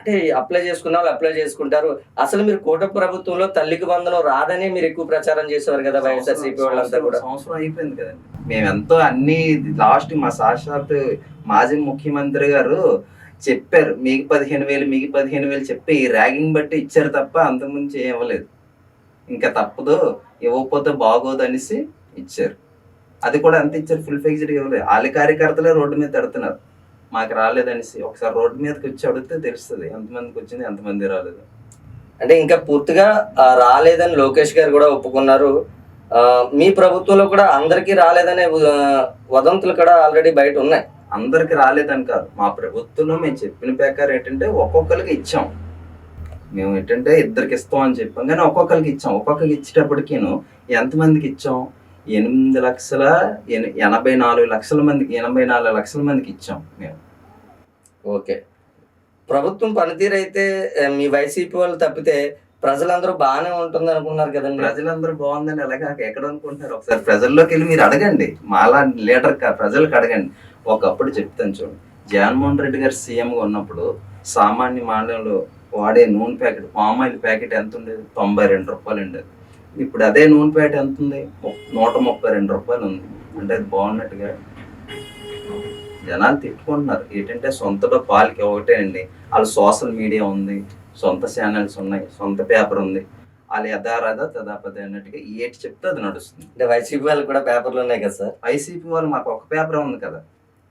అంటే అప్లై చేసుకున్న వాళ్ళు అప్లై చేసుకుంటారు. అసలు మీరు కూట ప్రభుత్వంలో తల్లికి వందనం రాదని మీరు ఎక్కువ ప్రచారం చేసేవారు కదా వైఎస్ఆర్సీపీ వాళ్ళంతా కూడా. సంవత్సరం అయిపోయింది కదండి. మేము ఎంతో అన్ని లాస్ట్ మా సాక్షాత్ మాజీ ముఖ్యమంత్రి గారు చెప్పారు మీకు పదిహేను వేలు మీకు పదిహేను వేలు చెప్పి ఈ ర్యాగింగ్ బట్టి ఇచ్చారు తప్ప అంతకుముందు ఇవ్వలేదు ఇంకా తప్పదు ఇవ్వకపోతే బాగోదు అనేసి ఇచ్చారు. అది కూడా ఎంత ఇచ్చారు ఫుల్ ఫిక్స్డ్ ఇవ్వలేదు. వాళ్ళ కార్యకర్తలే రోడ్డు మీద తడుతున్నారు. మాకు రాలేదనేసి ఒకసారి రోడ్డు మీదకి వచ్చి అడిగితే తెలుస్తుంది. ఎంతమందికి వచ్చింది ఎంతమంది రాలేదు. అంటే ఇంకా పూర్తిగా రాలేదని లోకేష్ గారు కూడా ఒప్పుకున్నారు. మీ ప్రభుత్వంలో కూడా అందరికీ రాలేదనే వదంతులు కూడా ఆల్రెడీ బయట ఉన్నాయి. అందరికి రాలేదని కాదు. మా ప్రభుత్వంలో మేము చెప్పిన ప్రకారం ఏంటంటే ఒక్కొక్కరికి ఇచ్చాం. మేము ఏంటంటే ఇద్దరికి ఇస్తాం అని చెప్పాం. కానీ ఒక్కొక్కరికి ఇచ్చాం. ఒక్కొక్కరికి ఇచ్చేటప్పటికిను ఎంతమందికి ఇచ్చాం? ఎనిమిది లక్షల ఎన- ఎనభై నాలుగు లక్షల మందికి ఎనభై నాలుగు లక్షల మందికి ఇచ్చాం మేము. ఓకే. ప్రభుత్వం పనితీరు అయితే మీ వైసీపీ వాళ్ళు తప్పితే ప్రజలందరూ బాగానే ఉంటుంది అనుకున్నారు కదండి. ప్రజలందరూ బాగుందని ఎలాగా ఎక్కడ అనుకుంటున్నారు? ఒకసారి ప్రజల్లోకి వెళ్ళి మీరు అడగండి. మాలా లీడర్ కా ప్రజలకు అడగండి. ఒకప్పుడు చెప్తాను చూడండి జగన్మోహన్ రెడ్డి గారు సీఎంగా ఉన్నప్పుడు సామాన్య మానవులు వాడే నూనె ప్యాకెట్ పామ్ ఆయిల్ ప్యాకెట్ ఎంత ఉండేది? తొంభై రెండు రూపాయలు ఉండేది. ఇప్పుడు అదే నూనె ప్యాకెట్ ఎంత ఉంది నూట ముప్పై రెండు రూపాయలు ఉంది. అంటే అది బాగున్నట్టుగా జనాలు తిట్టుకుంటున్నారు. ఏంటంటే సొంతలో పాలకి ఒకటే అండి. వాళ్ళ సోషల్ మీడియా ఉంది సొంత ఛానల్స్ ఉన్నాయి సొంత పేపర్ ఉంది. వాళ్ళు యథారథ తదాపద అన్నట్టుగా ఏటి చెప్తే అది నడుస్తుంది. అంటే వైసీపీ వాళ్ళు కూడా పేపర్లు ఉన్నాయి కదా సార్? వైసీపీ వాళ్ళు మాకు ఒక పేపర్ ఉంది కదా.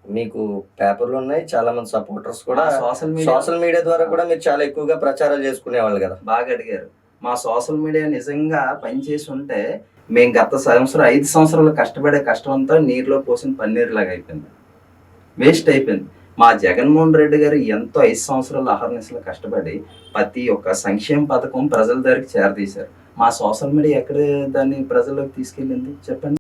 మీకు పేపర్లు ఉన్నాయి చాలా మంది సపోర్టర్స్ కూడా సోషల్ మీడియా సోషల్ మీడియా ద్వారా కూడా మీరు చాలా ఎక్కువగా ప్రచారాలు చేసుకునేవాళ్ళు కదా. బాగా అడిగారు. మా సోషల్ మీడియా నిజంగా పనిచేసి ఉంటే మేము గత సంవత్సరం ఐదు సంవత్సరాలు కష్టపడే కష్టంతో నీరులో పోసిన పన్నీరు లాగా అయిపోయింది. వేస్ట్ అయిపోయింది. మా జగన్మోహన్ రెడ్డి గారు ఎంతో ఐదు సంవత్సరాలు అహర్నిశలు కష్టపడి ప్రతి ఒక్క సంక్షేమ పథకం ప్రజల దగ్గరికి చేరదీశారు. మా సోషల్ మీడియా ఎక్కడ దాన్ని ప్రజల్లోకి తీసుకెళ్ళింది? చెప్పండి.